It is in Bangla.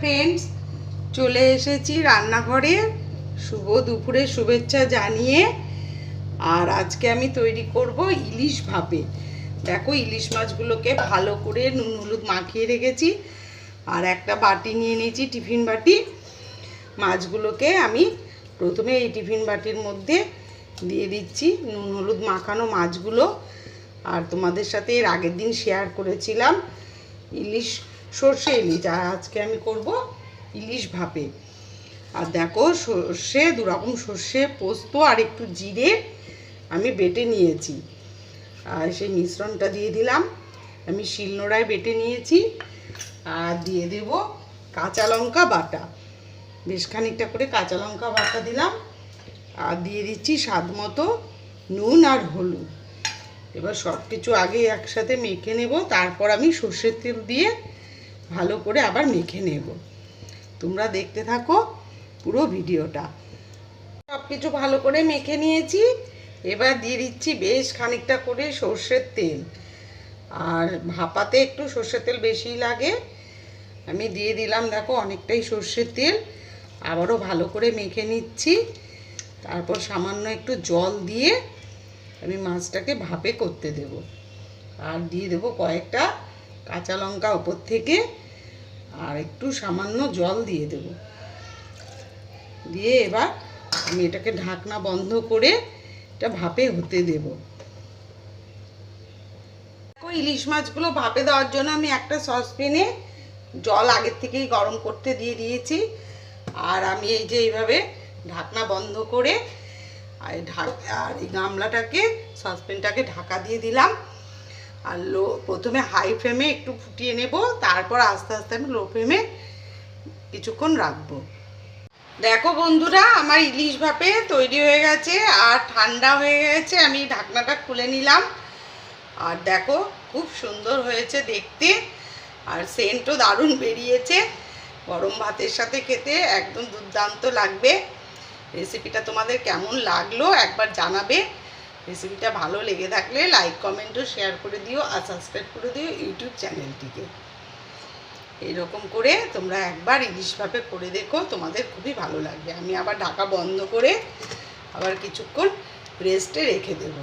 ফ্রেন্ডস চলে এসেছি রান্নাঘরে। শুভ দুপুরে শুভেচ্ছা জানিয়ে। আর আজকে আমি তৈরি করব ইলিশ ভাপে। দেখো ইলিশ মাছগুলোকে ভালো করে নুন হলুদ মাখিয়ে রেখেছি। আর একটা বাটি নিয়ে নিয়েছি টিফিন বাটি। মাছগুলোকে আমি প্রথমে এই টিফিন বাটির মধ্যে দিয়ে দিচ্ছি নুন হলুদ মাখানো মাছগুলো। আর তোমাদের সাথে এর আগের দিন শেয়ার করেছিলাম। ইলিশ সর্ষে ইলিশ, আর আজকে আমি করব ইলিশ ভাপে। আর দেখো, সর্ষে, দুরকম সর্ষে পোস্ত আর একটু জিরে আমি বেটে নিয়েছি। আর সেই মিশ্রণটা দিয়ে দিলাম। আমি শিলনোড়ায় বেটে নিয়েছি। আর দিয়ে দেব কাঁচা লঙ্কা বাটা। বেশ খানিকটা করে কাঁচা লঙ্কা বাটা দিলাম। আর দিয়ে দিচ্ছি স্বাদ মতো নুন আর হলুদ। এবার সব কিছু আগে একসাথে মেখে নেব। তারপর আমি সর্ষের তেল দিয়ে ভালো করে আবার মেখে নেব। তোমরা দেখতে থাকো পুরো ভিডিওটা। সব কিছু ভালো করে মেখে নিয়েছি। এবার দিয়ে দিচ্ছি বেশ খানিকটা করে সর্ষের তেল। আর ভাপাতে একটু সর্ষের তেল বেশি লাগে। আমি দিয়ে দিলাম, দেখো, অনেকটাই সর্ষের তেল। আবারও ভালো করে মেখে নিচ্ছি। তারপর সামান্য একটু জল দিয়ে আমি মাছটাকে ভাপে করতে দেব। আর দিয়ে দেবো কয়েকটা কাঁচা লঙ্কা ওপর থেকে। একটু সামান্য জল দিয়ে দেব। দিয়ে এবার আমি এটাকে ঢাকনা বন্ধ করে এটা ভাপে হতে দেব। ইলিশ মাছগুলো ভাপে দেওয়ার জন্য আমি একটা সসপ্যানে জল আগের থেকেই গরম করতে দিয়ে দিয়েছি। আর আমি এই যে এইভাবে ঢাকনা বন্ধ করে আর ঢাক আর এই গামলাটাকে, সসপ্যানটাকে ঢাকা দিয়ে দিলাম। আর লো, প্রথমে হাই ফ্লেমে একটু ফুটিয়ে নেব, তারপর আস্তে আস্তে আমি লো ফ্লেমে কিছুক্ষণ রাখব। দেখো বন্ধুরা, আমার ইলিশ ভাপে তৈরি হয়ে গেছে, আর ঠান্ডা হয়ে গেছে, আমি ঢাকনাটা খুলে নিলাম। আর দেখো, খুব সুন্দর হয়েছে দেখতে, আর সেন্টও দারুণ বেরিয়েছে। গরম ভাতের সাথে খেতে একদম দুর্দান্ত লাগবে। রেসিপিটা তোমাদের কেমন লাগল একবার জানাবে। রেসিপিটা ভালো লেগে থাকলে লাইক কমেন্টও শেয়ার করে দিও আর সাবস্ক্রাইব করে দিও ইউটিউব চ্যানেলটিকে। এইরকম করে তোমরা একবার ইলিশ ভাপে করে দেখো, তোমাদের খুবই ভালো লাগবে। আমি আবার ঢাকা বন্ধ করে আবার কিছুক্ষণ রেস্টে রেখে দেবো।